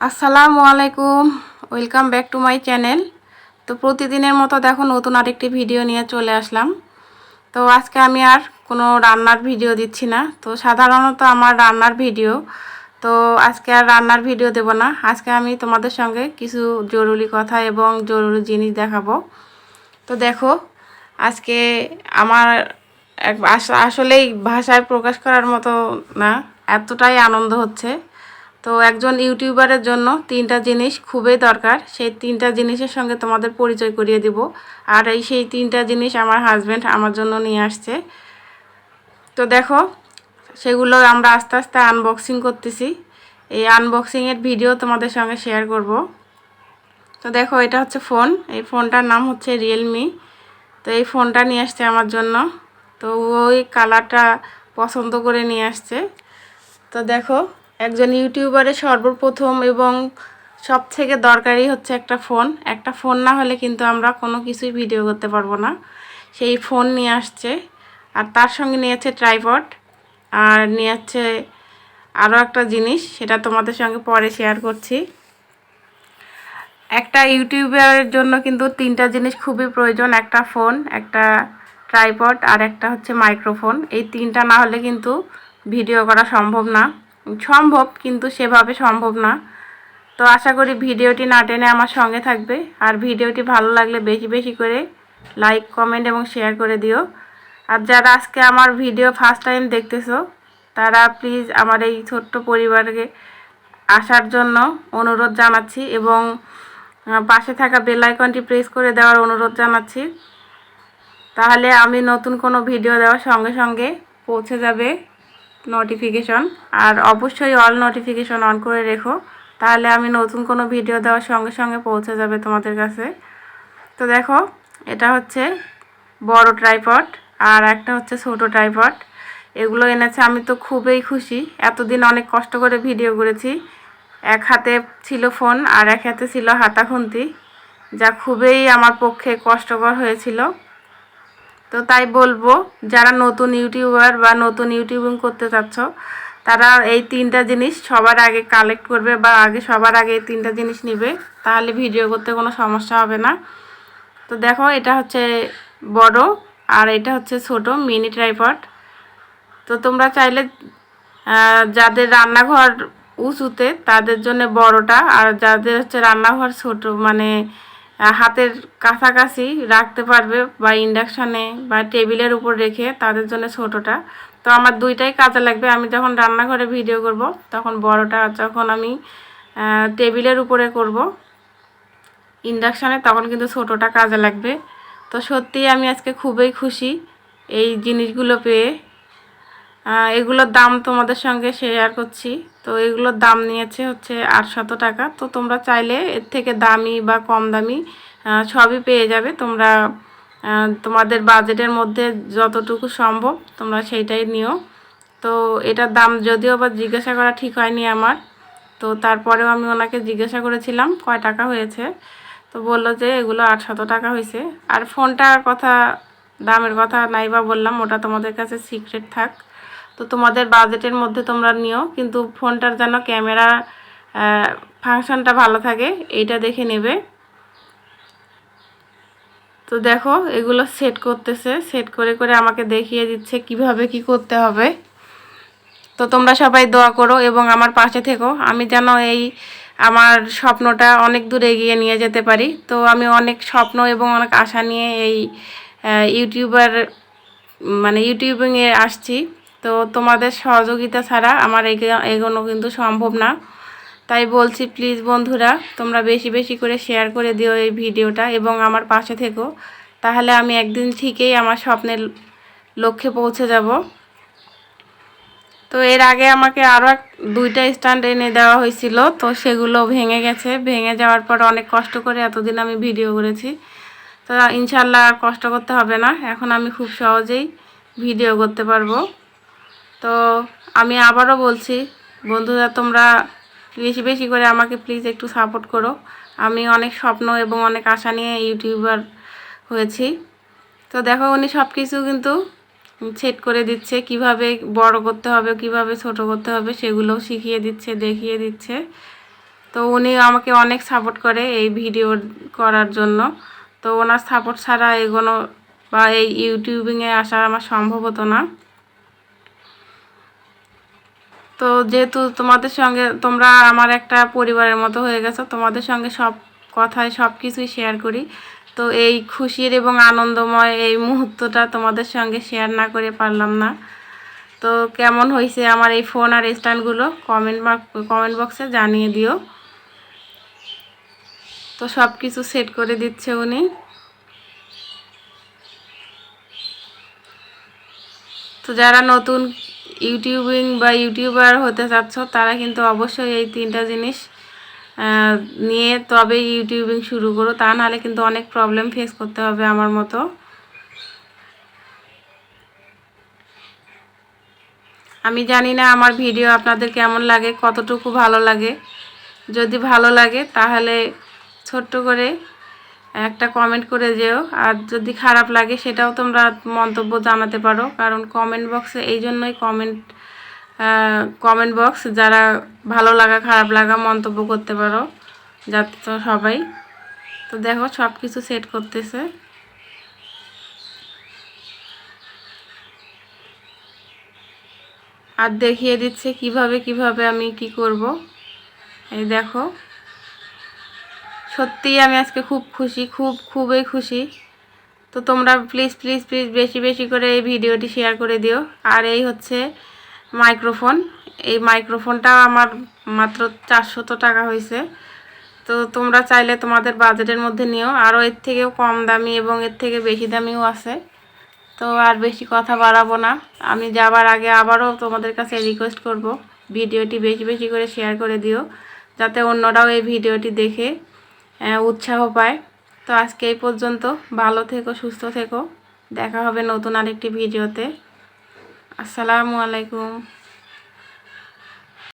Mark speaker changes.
Speaker 1: আসসালামু আলাইকুম। Welcome back to my channel তো প্রতিদিনের মতো দেখো নতুন আরেকটি ভিডিও নিয়ে চলে আসলাম। তো আজকে আমি আর কোনো রান্নার ভিডিও দিচ্ছি না। তো সাধারণত আমার রান্নার ভিডিও তো আজকে আর রান্নার ভিডিও দেব না। আজকে আমি তোমাদের সঙ্গে কিছু জরুরি কথা এবং জরুরি জিনিস দেখাবো। তো দেখো, আজকে আমার আসলেই ভাষায় প্রকাশ করার মতো না, এতটাই আনন্দ হচ্ছে। তো একজন ইউটিউবারের জন্য তিনটা জিনিস খুবই দরকার। সেই তিনটা জিনিসের সঙ্গে তোমাদের পরিচয় করিয়ে দিব। আর এই সেই তিনটা জিনিস আমার হাজব্যান্ড আমার জন্য নিয়ে আসছে। তো দেখো, সেগুলো আমরা আস্তে আস্তে আনবক্সিং করতেছি। এই আনবক্সিংয়ের ভিডিও তোমাদের সঙ্গে শেয়ার করব। তো দেখো, এটা হচ্ছে ফোন এই ফোনটার নাম হচ্ছে রিয়েলমি তো এই ফোনটা নিয়ে আসছে আমার জন্য। তো ওই কালারটা পছন্দ করে নিয়ে আসছে। তো দেখো একজন ইউটিউবারের সর্বপ্রথম এবং সব থেকে দরকারি হচ্ছে একটা ফোন। একটা ফোন না হলে কিন্তু আমরা কোনো কিছুই ভিডিও করতে পারব না। সেই ফোন নিয়ে আসছে। আর তার সঙ্গে নিয়েছে ট্রাইপড। আর নিয়ে আসছে আরও একটা জিনিস, সেটা তোমাদের সঙ্গে পরে শেয়ার করছি। একটা ইউটিউবারের জন্য কিন্তু তিনটা জিনিস খুবই প্রয়োজন, একটা ফোন, একটা ট্রাইপড আর একটা হচ্ছে মাইক্রোফোন। এই তিনটা না হলে কিন্তু ভিডিও করা সম্ভব না। সম্ভব, কিন্তু সেভাবে সম্ভব না। তো আশা করি ভিডিওটি না টেনে আমার সঙ্গে থাকবে। আর ভিডিওটি ভালো লাগলে বেশি বেশি করে লাইক, কমেন্ট এবং শেয়ার করে দিও। আর যারা আজকে আমার ভিডিও ফার্স্ট টাইম দেখতেছো, তারা প্লিজ আমার এই ছোট্ট পরিবারকে আসার জন্য অনুরোধ জানাচ্ছি এবং পাশে থাকা বেল আইকনটি প্রেস করে দেওয়ার অনুরোধ জানাচ্ছি। তাহলে আমি নতুন কোনো ভিডিও দেওয়ার সঙ্গে সঙ্গে পৌঁছে যাবে। নোটিফিকেশন আর অবশ্যই অল নোটিফিকেশন অন করে রেখো, তাহলে আমি নতুন কোনো ভিডিও দেওয়ার সঙ্গে সঙ্গে পৌঁছে যাবে তোমাদের কাছে। তো দেখো, এটা হচ্ছে বড় ট্রাইপড আর একটা হচ্ছে ছোট ট্রাইপড এগুলো এনেছে, আমি তো খুবই খুশি। এতদিন অনেক কষ্ট করে ভিডিও করেছি। এক হাতে ছিল ফোন আর এক হাতে ছিল হাতা খুন্তি, যা খুবই আমার পক্ষে কষ্টকর হয়েছিল। তো তাই বলব, যারা নতুন ইউটিউবার বা নতুন ইউটিউবিং করতে চাচ্ছ, তারা এই তিনটা জিনিস সবার আগে কালেক্ট করবে বা আগে সবার আগে এই তিনটা জিনিস নিবে, তাহলে ভিডিও করতে কোনো সমস্যা হবে না। তো দেখো, এটা হচ্ছে বড় আর এটা হচ্ছে ছোট মিনি ট্রাইপড তো তোমরা চাইলে যাদের রান্নাঘর উঁচুতে, তাদের জন্য বড়টা আর যাদের হচ্ছে রান্নাঘর ছোট মানে হাতের কাছাকাছি রাখতে পারবে বা ইন্ডাকশানে বা টেবিলের উপর রেখে তাদের জন্য ছোটটা। তো আমার দুইটাই কাজে লাগবে। আমি যখন রান্নাঘরে ভিডিও করব, তখন বড়টা যখন আমি টেবিলের উপরে করব, ইন্ডাকশানে, তখন কিন্তু ছোটোটা কাজে লাগবে। তো সত্যিই আমি আজকে খুবই খুশি এই জিনিসগুলো পেয়ে। এগুলোর দাম তোমাদের সঙ্গে শেয়ার করছি। তো এগুলোর দাম নিয়েছে হচ্ছে আটশত টাকা। তো তোমরা চাইলে এর থেকে দামি বা কম দামি সবই পেয়ে যাবে। তোমরা তোমাদের বাজেটের মধ্যে যতটুকু সম্ভব তোমরা সেইটাই নিও। তো এটার দাম যদিও বা জিজ্ঞাসা করা ঠিক হয়নি আমার। তো তারপরেও আমি ওনাকে জিজ্ঞাসা করেছিলাম, কয় টাকা হয়েছে? তো বলল যে এগুলো আটশত টাকা হয়েছে আর ফোনটার কথা, দামের কথা নাইবা বললাম, ওটা তোমাদের কাছে সিক্রেট থাক। তো তোমাদের বাজেটের মধ্যে তোমরা নিও, কিন্তু ফোনটার যেন ক্যামেরা ফাংশনটা ভালো থাকে, এইটা দেখে নেবে। তো দেখো, এগুলো সেট করতেছে, সেট করে করে আমাকে দেখিয়ে দিচ্ছে কীভাবে কি করতে হবে। তো তোমরা সবাই দোয়া করো এবং আমার পাশে থেকো। আমি যেন এই আমার স্বপ্নটা অনেক দূর এগিয়ে নিয়ে যেতে পারি। তো আমি অনেক স্বপ্ন এবং অনেক আশা নিয়ে এই ইউটিউবার মানে ইউটিউবিংয়ে আসছি। তো তোমাদের সহযোগিতা ছাড়া আমার এগে- এগোনো কিন্তু সম্ভব না। তাই বলছি প্লিজ বন্ধুরা, তোমরা বেশি বেশি করে শেয়ার করে দিও এই ভিডিওটা এবং আমার পাশে থেকো। তাহলে আমি একদিন ঠিকই আমার স্বপ্নের লক্ষ্যে পৌঁছে যাব। তো এর আগে আমাকে আরও দুইটা স্ট্যান্ড এনে দেওয়া হয়েছিল, তো সেগুলো ভেঙে গেছে। ভেঙে যাওয়ার পর অনেক কষ্ট করে এতদিন আমি ভিডিও করেছি। তো ইনশাল্লাহ আর কষ্ট করতে হবে না। এখন আমি খুব সহজেই ভিডিও করতে পারব। তো আমি আবারও বলছি, বন্ধুরা, তোমরা বেশি বেশি করে আমাকে প্লিজ একটু সাপোর্ট করো। আমি অনেক স্বপ্ন এবং অনেক আশা নিয়ে ইউটিউবার হয়েছি। তো দেখো, উনি সব কিছু কিন্তু সেট করে দিচ্ছে। কীভাবে বড় করতে হবে, কীভাবে ছোট করতে হবে, সেগুলোও শিখিয়ে দিচ্ছে, দেখিয়ে দিচ্ছে। তো উনি আমাকে অনেক সাপোর্ট করে এই ভিডিও করার জন্য। তো ওনার সাপোর্ট ছাড়া এগোনো বা এই ইউটিউবিংয়ে আসা আমার সম্ভব হতো না। তো যেহেতু তোমাদের সঙ্গে তোমরা আমার একটা পরিবারের মতো হয়ে গেছো, তোমাদের সঙ্গে সব কথায় সব কিছুই শেয়ার করি। তো এই খুশির এবং আনন্দময় এই মুহূর্তটা তোমাদের সঙ্গে শেয়ার না করে পারলাম না। তো কেমন হয়েছে আমার এই ফোন আর স্ট্যান্ডগুলো কমেন্ট কমেন্ট বক্সে জানিয়ে দিও। তো সব কিছু সেট করে দিচ্ছে উনি। তো যারা নতুন ইউটিউবিং বা ইউটিউবার হতে চাচ্ছ, তারা কিন্তু অবশ্যই এই তিনটা জিনিস নিয়ে তবে ইউটিউবিং শুরু করো। তা নাহলে কিন্তু অনেক প্রবলেম ফেস করতে হবে আমার মতো। আমি জানি না আমার ভিডিও আপনাদের কেমন লাগে, কতটুকু ভালো লাগে। যদি ভালো লাগে, তাহলে ছোট্ট করে একটা কমেন্ট করে যেও। আর যদি খারাপ লাগে, সেটাও তোমরা মন্তব্য জানাতে পারো। কারণ কমেন্ট বক্সে এই জন্যই কমেন্ট কমেন্ট বক্স যারা ভালো লাগা, খারাপ লাগা মন্তব্য করতে পারো। যাতে তো সবাই। তো দেখো সব কিছু সেট করতেছে। আর দেখিয়ে দিচ্ছে কীভাবে কীভাবে আমি কি করব। এই দেখো। সত্যিই আমি আজকে খুব খুশি, খুব খুবই খুশি। তো তোমরা প্লিজ প্লিজ প্লিজ বেশি বেশি করে এই ভিডিওটি শেয়ার করে দিও। আর এই হচ্ছে মাইক্রোফোন এই মাইক্রোফোনটা আমার মাত্র চারশত টাকা হয়েছে। তো তোমরা চাইলে তোমাদের বাজেটের মধ্যে নিও। আরও এর থেকেও কম দামি এবং এর থেকে বেশি দামিও আছে। তো আর বেশি কথা বাড়াবো না। আমি যাবার আগে আবারও তোমাদের কাছে রিকোয়েস্ট করব। ভিডিওটি বেশি বেশি করে শেয়ার করে দিও। যাতে অন্যরাও এই ভিডিওটি দেখে উৎসাহ পায়। তো আজকে এই পর্যন্ত। ভালো থেকো, সুস্থ থেকো। দেখা হবে নতুন আরেকটি ভিডিওতে। আসসালামু আলাইকুম।